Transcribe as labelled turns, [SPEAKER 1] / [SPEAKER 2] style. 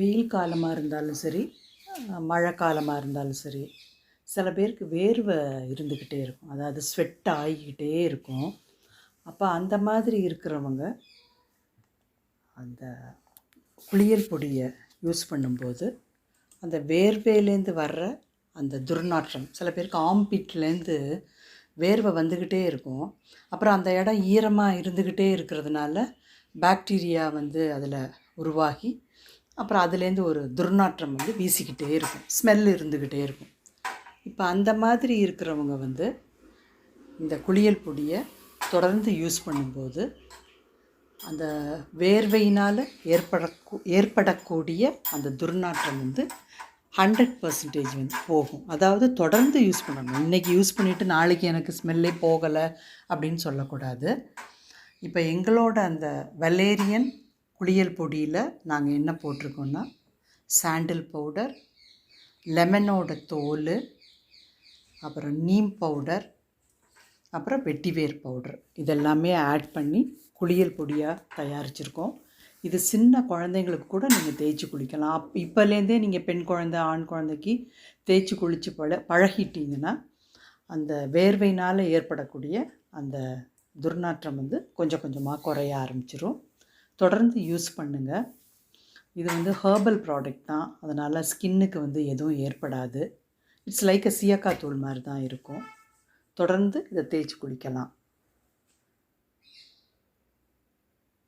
[SPEAKER 1] வெயில் காலமாக இருந்தாலும் சரி மழை காலமாக இருந்தாலும் சரி சில பேருக்கு வேர்வை இருந்துக்கிட்டே இருக்கும். அதாவது ஸ்வெட் ஆகிக்கிட்டே இருக்கும். அப்போ அந்த மாதிரி இருக்கிறவங்க அந்த குளியல் பொடியை யூஸ் பண்ணும்போது அந்த வேர்வையிலேருந்து வர்ற அந்த துர்நாற்றம் சில பேருக்கு ஆம்பிட்லேருந்து வேர்வை வந்துக்கிட்டே இருக்கும். அப்புறம் அந்த இடம் ஈரமாக இருந்துக்கிட்டே இருக்கிறதுனால பாக்டீரியா வந்து அதில் உருவாகி அப்புறம் அதுலேருந்து ஒரு துர்நாற்றம் வந்து வீசிக்கிட்டே இருக்கும். ஸ்மெல் இருந்துக்கிட்டே இருக்கும். இப்போ அந்த மாதிரி இருக்கிறவங்க வந்து இந்த குளியல் பொடியை தொடர்ந்து யூஸ் பண்ணும்போது அந்த வேர்வையினால் ஏற்பட ஏற்படக்கூடிய அந்த துர்நாற்றம் வந்து ஹண்ட்ரட் பர்சன்டேஜ் வந்து போகும். அதாவது தொடர்ந்து யூஸ் பண்ணணும். இன்றைக்கி யூஸ் பண்ணிவிட்டு நாளைக்கு எனக்கு ஸ்மெல்லே போகலை அப்படின்னு சொல்லக்கூடாது. இப்போ எங்களோட அந்த வலேரியன் குளியல் பொடியில் நாங்கள் என்ன போட்டிருக்கோன்னா சாண்டில் பவுடர் லெமனோட தோல் அப்புறம் நீம் பவுடர் அப்புறம் வெட்டிவேர் பவுடர் இதெல்லாமே ஆட் பண்ணி குளியல் பொடியாக தயாரிச்சிருக்கோம். இது சின்ன குழந்தைங்களுக்கு கூட நீங்கள் தேய்ச்சி குளிக்கலாம். அப் இப்போலேருந்தே நீங்கள் பெண் குழந்தை ஆண் குழந்தைக்கு தேய்ச்சி குளித்து பழ பழகிட்டீங்கன்னா அந்த வேர்வையினால் ஏற்படக்கூடிய அந்த துர்நாற்றம் வந்து கொஞ்சம் கொஞ்சமாக குறைய ஆரம்பிச்சிரும். தொடர்ந்து யூஸ் பண்ணுங்கள் இது வந்து ஹேர்பல் ப்ராடக்ட் தான். அதனால் ஸ்கின்னுக்கு வந்து எதுவும் ஏற்படாது. இட்ஸ் லைக் அ சியக்கா தூள் மாதிரி தான் இருக்கும். தொடர்ந்து இதை தேய்ச்சி குளிக்கலாம்